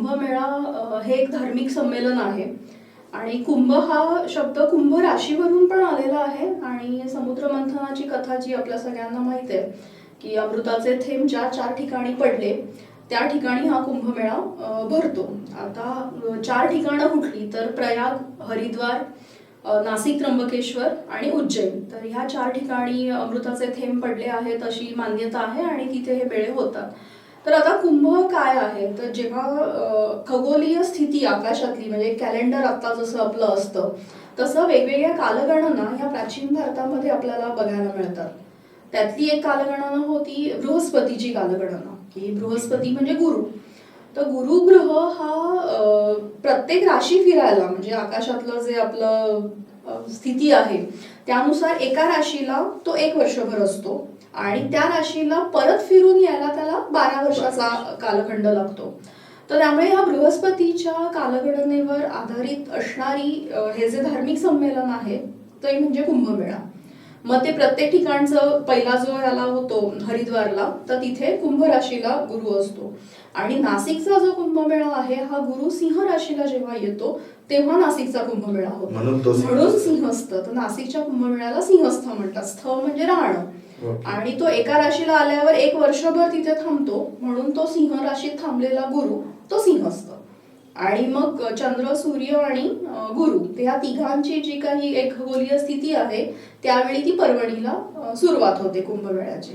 कुंभमेळा हे एक धार्मिक संमेलन आहे. आणि कुंभ हा शब्द कुंभ राशीवरून पण आलेला आहे. आणि समुद्र मंथनाची कथा जी आपल्या सगळ्यांना माहिती आहे की अमृताचे थेंब ज्या चार ठिकाणी पडले त्या ठिकाणी हा कुंभमेळा भरतो. आता चार ठिकाणं कुठली तर प्रयाग हरिद्वार नाशिक त्र्यंबकेश्वर आणि उज्जैन. तर ह्या चार ठिकाणी अमृताचे थेंब पडले आहेत अशी मान्यता आहे आणि तिथे हे मेळे होतात. तर आता कुंभ काय आहे? तर जेव्हा खगोलीय स्थिती आकाशातली म्हणजे कॅलेंडर आता जसं आपलं असतं तसं वेगवेगळ्या कालगणना ह्या प्राचीन भारतामध्ये आपल्याला बघायला मिळतात. त्यातली एक कालगणना होती बृहस्पतीची कालगणना की बृहस्पती म्हणजे गुरु. तर गुरुग्रह हा प्रत्येक राशी फिरायला म्हणजे आकाशातलं जे आपलं स्थिती आहे त्यानुसार एका राशीला तो एक वर्षभर असतो आणि त्या राशीला परत फिरून यायला बारा वर्षाचा कालखंड लागतो. तर त्यामुळे ह्या बृहस्पतीच्या कालगणनेवर आधारित असणारी हे जे धार्मिक संमेलन आहे ते म्हणजे कुंभमेळा. मग ते प्रत्येक ठिकाणचं पहिला जो याला होतो हरिद्वारला तर तिथे कुंभ राशीला गुरु असतो. आणि नाशिकचा जो कुंभमेळा आहे हा गुरु सिंह राशीला जेव्हा येतो तेव्हा नाशिकचा कुंभमेळा होतो. म्हणून. सिंहस्थ तर नाशिकच्या कुंभमेळ्याला सिंहस्थ म्हणतात. स्थ म्हणजे राहणं. आणि तो एका राशीला आल्यावर एक वर्षभर तिथे थांबतो. म्हणून तो सिंह राशीत थांबलेला गुरु तो सिंहस्थ. आणि मग चंद्र सूर्य आणि गुरु ह्या तिघांची जी काही एक खगोलीय स्थिती आहे त्यावेळी ती पर्वणीला सुरुवात होते कुंभमेळ्याची.